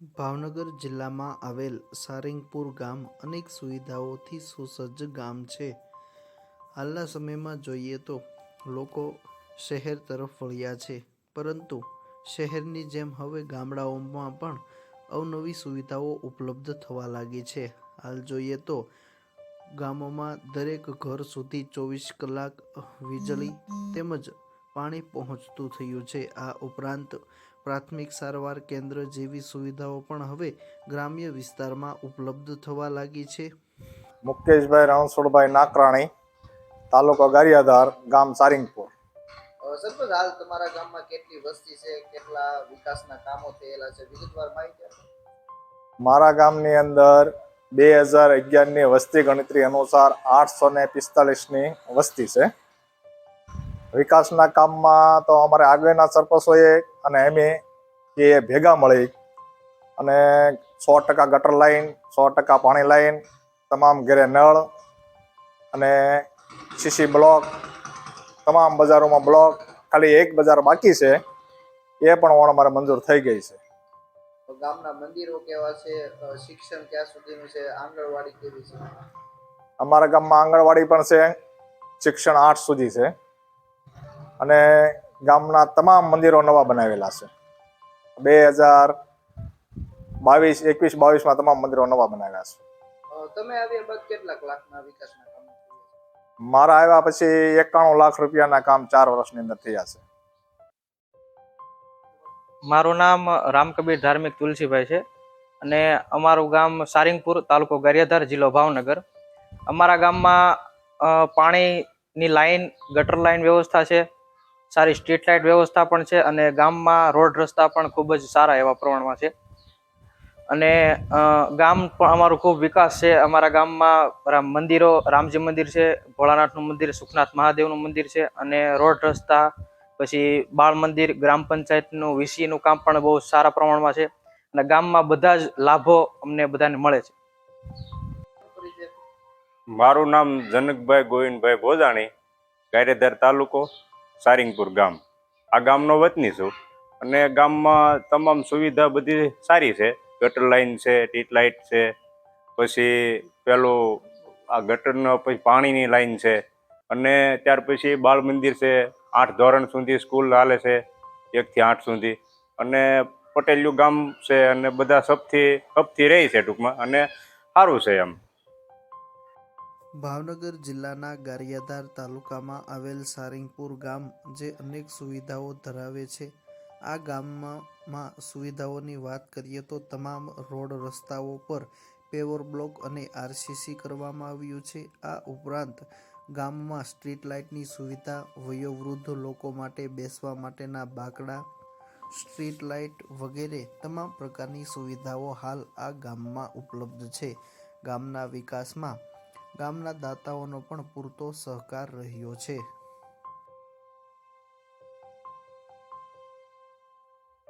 ભાવનગર જિલ્લામાં આવેલ સારંગપુર ગામ અનેક સુવિધાઓથી સુસજ્જ ગામ છે. હાલના સમયમાં જોઈએ તો લોકો શહેર તરફ વળ્યા છે, પરંતુ શહેરની જેમ હવે ગામડાઓમાં પણ અવનવી સુવિધાઓ ઉપલબ્ધ થવા લાગી છે. હાલ જોઈએ તો ગામોમાં દરેક ઘર સુધી ચોવીસ કલાક વીજળી તેમજ પાણી પહોંચતું થયું છે. આ ઉપરાંત પ્રાથમિક સારવાર કેન્દ્ર જેવી સુવિધાઓ પણ હવે ગ્રામ્ય વિસ્તારમાં ઉપલબ્ધ થવા લાગી છે. મુકેશભાઈ રણછોડભાઈ નાકરાણી તાલુકો ગારિયાધાર ગામ સારિંગપુર. સરપંચ હાલ તમારા ગામમાં કેટલી વસ્તી છે? કેટલા વિકાસના કામો થયેલા છે? વિગતવાર માહિતી મારા ગામની અંદર બે હજાર અગિયારની વસ્તી ગણતરી અનુસાર આઠસો ને પિસ્તાલીસની વસ્તી છે. વિકાસના કામમાં તો અમારે આગળના સરપંચોએ અને અમે એ ભેગા મળી. અને સો ટકા ગટર લાઈન સો ટકા પાણી લાઈન તમામ ઘરે નળ અને સીસી બ્લોક તમામ બજારોમાં બ્લોક ખાલી એક બજાર બાકી છે. એ પણ ઓણ અમારે મંજૂર થઈ ગઈ છે. ગામના મંદિરો કેવા છે? શિક્ષણ ક્યાં સુધીનું છે? આંગણવાડી કેવી છે? અમારા ગામમાં આંગણવાડી પણ છે. શિક્ષણ આઠ સુધી છે. અને ગામના તમામ મંદિરો નવા બનાવેલા છે. બે હજાર બાવીસ એકવીસ બાવીસમાં તમામ મંદિરો નવા બનાવ્યા છે. તમે આવ્યા બાદ કેટલાક લાખના વિકાસના કામો મારા આવ્યા પછી એકાણું લાખ રૂપિયાના કામ ચાર વર્ષની અંદર થયા છે. મારું નામ રામકબીર ધાર્મિક તુલસીભાઈ છે અને અમારું ગામ સારિંગપુર તાલુકો ગારિયાધાર જિલ્લો ભાવનગર. અમારા ગામમાં પાણીની લાઈન ગટર લાઈન વ્યવસ્થા છે. સારી સ્ટ્રીટ લાઇટ વ્યવસ્થા પણ છે અને ગામમાં રોડ રસ્તા પણ ખૂબ જ સારા એવા પ્રમાણમાં છે. અને ગામ પણ અમારું ખૂબ વિકાસ છે. અમારા ગામમાં રામ મંદિરો, રામજી મંદિર છે, ભોળાનાથનું મંદિર, સુખનાથ મહાદેવનું મંદિર છે અને રોડ રસ્તા, પછી બાળ મંદિર, ગ્રામ પંચાયતનું, વીસીનું કામ પણ બહુ સારા પ્રમાણમાં છે અને ગામમાં બધા જ લાભો અમને બધાને મળે છે. મારું નામ જનકભાઈ ગોવિંદભાઈ ભોજાણી ગાયરેધર તાલુકો સારિંગપુર ગામ. આ ગામનો વતની છું અને ગામમાં તમામ સુવિધા બધી સારી છે. ગટર લાઈન છે, ટીટ લાઇટ છે, પછી પેલું આ ગટરનો પછી પાણીની લાઈન છે અને ત્યાર પછી બાળ મંદિર છે. આઠ ધોરણ સુધી સ્કૂલ હાલે છે એકથી આઠ સુધી. અને પટેલિયું ગામ છે અને બધા સપથી સપથી રહે છે ટૂંકમાં અને સારું છે એમ. ભાવનગર જિલ્લાના ગારિયાધાર તાલુકામાં આવેલ સારિંગપુર ગામ જે અનેક સુવિધાઓ ધરાવે છે. આ ગામમાં સુવિધાઓની વાત કરીએ તો તમામ રોડ રસ્તાઓ પર પેવર બ્લોક અને આરસીસી કરવામાં આવ્યું છે. આ ઉપરાંત ગામમાં સ્ટ્રીટ લાઇટની સુવિધા, વયોવૃદ્ધ લોકો માટે બેસવા માટેના બાકડા, સ્ટ્રીટ લાઇટ વગેરે તમામ પ્રકારની સુવિધાઓ હાલ આ ગામમાં ઉપલબ્ધ છે. ગામના વિકાસમાં ગામના દાતાઓનો પણ પૂરતો સહકાર રહ્યો છે.